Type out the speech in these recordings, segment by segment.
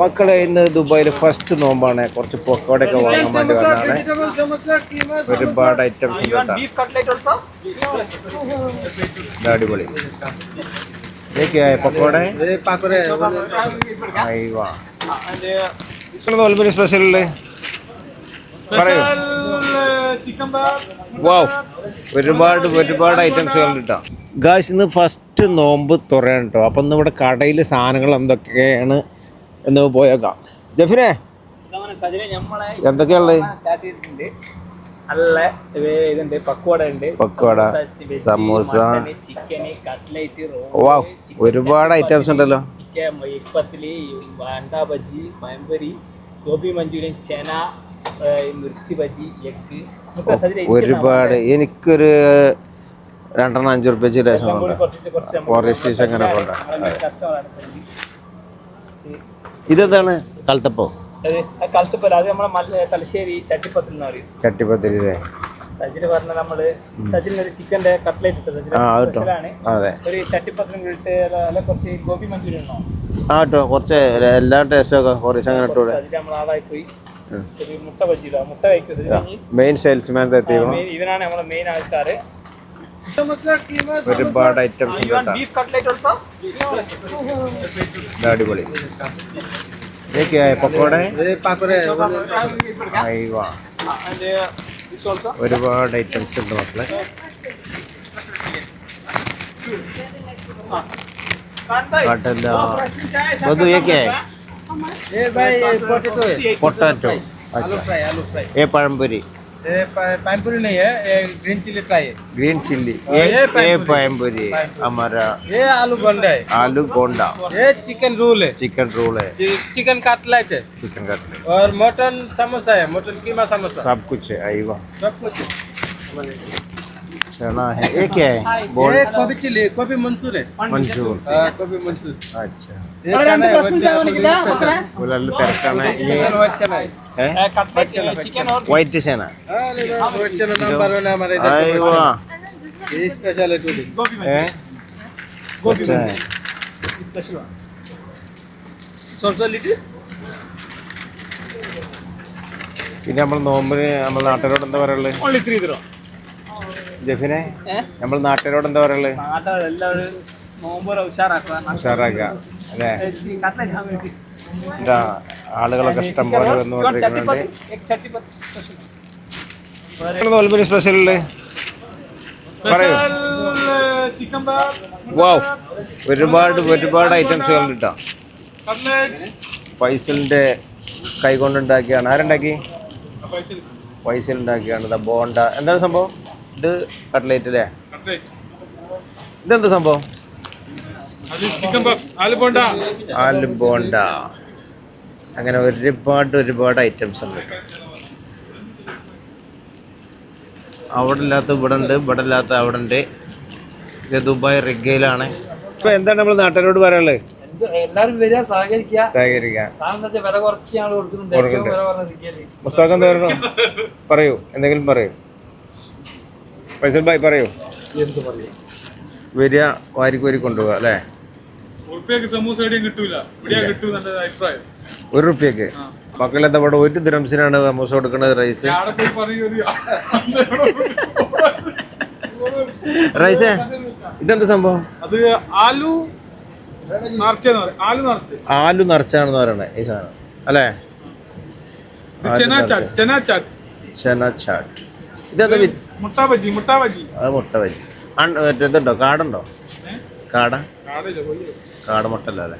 മക്കളെ ഇന്ന് ദുബായിൽ ഫസ്റ്റ് നോമ്പാണ്. കുറച്ച് പൊക്കോടൊക്കെ വാങ്ങാൻ വേണ്ടി വന്നതാണ്. ഒരുപാട് ഐറ്റംസ് അടിപൊളി. പൊക്കോടെ നോൽബിന് സ്പെഷ്യൽ പറയൂ. വാവ് ഒരുപാട് ഒരുപാട് ഐറ്റംസുകൾ കിട്ടാം. ഗായ്സ് ഇന്ന് ഫസ്റ്റ് നോമ്പ് തുറയാണ് കേട്ടോ. അപ്പം ഇന്ന് ഇവിടെ കടയിൽ സാധനങ്ങൾ എന്തൊക്കെയാണ് എന്ന് പോയേക്കാം. ജഫിനെ എന്തൊക്കെയുള്ളത് നല്ല ഇതുണ്ട് പക്വാട ഉണ്ട്. പക്കോട സമൂസ കട്ട്ലേറ്റ് ഒരുപാട് ഐറ്റംസ് ഉണ്ടല്ലോ. ചിക്കൻ ഇപ്പത്തിൽ അണ്ട ബജി പഴംപൊരി ഗോപി മഞ്ചൂരിയൻ ചെന മിർച്ചി ബജി എഗ് ഒരുപാട്. എനിക്കൊരു രണ്ടെണ്ണം അഞ്ചു റുപ്യ കുറച്ച് അങ്ങനെ കൊണ്ടാണ് കസ്റ്റമറാണ് ഇതെന്താണ്? കൽത്തപ്പോ. അത് നമ്മളെ തലശ്ശേരി ചട്ടിപ്പത്തിൽ എന്ന് പറയും. ചട്ടിപ്പത്തിരി അല്ലേ സജിന് പറഞ്ഞ നമ്മൾ സജിന് ഒരു ചിക്കന്റെ കട്ട്ലേറ്റ് ഇട്ടത്. ഇട്ട് അല്ല കുറച്ച് ഗോപി മഞ്ചൂരിയൻ ഉണ്ടോ ആ കേട്ടോ കുറച്ച് എല്ലാ ടേസ്റ്റും ഒക്കെ കുറച്ച് അങ്ങനെ നമ്മൾ ആളായി പോയി. മുട്ട ബജിയില്ല മുട്ട കഴിക്കും മെയിൻ സെയിൽസ്മാൻ ഇവനാണ് നമ്മളെ മെയിൻ ആൾക്കാര്. ഒരുപാട് ഐറ്റംസ് ഉണ്ട് അടിപൊളി. പക്കോടെ? ഒരുപാട് ഐറ്റംസ് ഉണ്ട് മക്കളെ. മധു ഏക്കെ പൊട്ടാറ്റോ ഏ പഴംപൊരി. पानपुरी नहीं है ये ग्रीन चिली फ्राई है। ग्रीन चिल्ली ये ये पानी हमारा ये आलू बंडा है। आलू गोंडा। ये चिकन रोल है। चिकन रोल है। चिकन कटलेट है। चिकन कटलेट और मटन समोसा है मटन कीमा समोसा सब कुछ है आईवा सब कुछ है। चना है ये क्या है? बोल। ये गोभी चिली गोभी मंसूर है मंजूर हाँ, मंसूर अच्छा। ये चना है वो चना स्पेशल बोला। ये चना है। হোয়াইট চেনা പിന്നെ നമ്മൾ നോമ്പിന് നമ്മൾ നാട്ടുകാരോട് എന്താ പറയുള്ളത് ജഫിനെ? നമ്മൾ നാട്ടുകാരോട് എന്താ പറയുള്ളത് ഉഷാറാക്കുക. ഉഷാറാക്കുക അല്ലേ? എന്താ ആളുകളൊക്കെ ഇഷ്ടം പോലെ വന്നുകൊണ്ടിരിക്കുന്നുണ്ട്. പറയൂ. വാവ് ഒരുപാട് ഒരുപാട് ഐറ്റംസ് കിട്ടാം പൈസലിന്റെ കൈ കൊണ്ടുണ്ടാക്കിയാണ് ആരുണ്ടാക്കി? പൈസൽ. ഉണ്ടാക്കിയാണ് ബോണ്ട. എന്താണ് സംഭവം? ഇത് കട്ട്ലേറ്റ് അല്ലേ? ഇതെന്താ സംഭവം? ആലു ബോണ്ട. അങ്ങനെ ഒരുപാട് ഒരുപാട് ഐറ്റംസ് ഉണ്ട്. അവിടെ ഇല്ലാത്ത ഇവിടെ ഉണ്ട് ഇവിടെ ഇല്ലാത്ത അവിടെ ഉണ്ട്. ഇത് ദുബായ് റിഗയിലാണ്. ഇപ്പൊ എന്താണ് നമ്മൾ നാട്ടുകാരോട് പറയാനുള്ളത്? എല്ലാരും വരിക സഹകരിക്കുക. വില കുറച്ച് ഞങ്ങൾ കൊടുക്കുന്നുണ്ട്. മുസ്താഖ് എന്താ പറയൂ എന്തെങ്കിലും പറയൂ. ഫൈസൽ ഭായ് പറയൂ. എന്ത് പറയും? വരിക വാരിക്കോരി കൊണ്ടുപോകാം അല്ലേ? ഉറുപ്പ്യക്ക് സമൂസ എവിടെയും കിട്ടൂല. കിട്ടൂ അഭിപ്രായം. ഒരു റുപ്യക്ക് മക്കളെന്താ ഇവിടെ ഒരു ദ്രംസിനാണ് സമൂസ കൊടുക്കുന്നത് റൈസ്? അവിടെ പോയി പറയും ഒരു റൈസേ ഇതെന്താ സംഭവം? അത് ആലു ആലു നിറച്ച്. ആലു നിറച്ചാണെന്ന് പറയണേ ഈ സാധനം. അല്ലേ? ചെനാച്ചാട്ട് ഇതെന്താ മുട്ടാ ബജി മുട്ട ബജി അത് മുട്ട ബജി ഇതുണ്ടോ? കാടുണ്ടോ? കാട? കാടില്ല പോയി കാട മുട്ട അല്ലേ?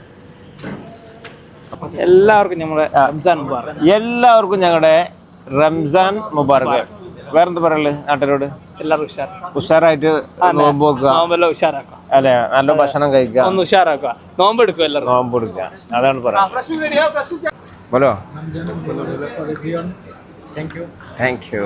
എല്ലാവർക്കും നമ്മുടെ റംസാൻ മുബാറക്. എല്ലാവർക്കും ഞങ്ങളുടെ റംസാൻ മുബാറക്. വേറെന്താ പറയുള്ളത് നാട്ടിലോട്? എല്ലാവർക്കും ഉഷാറായിട്ട് നോമ്പ് നോമ്പെല്ലാം ഉഷാറാക്കുക അല്ലേ? നല്ല ഭക്ഷണം കഴിക്കുക. ഒന്ന് ഉഷാറാക്കുക. നോമ്പ് എടുക്കുക എല്ലാവരും നോമ്പ് എടുക്കുക. അതാണ് പറയാം. ബോലോ താങ്ക് യു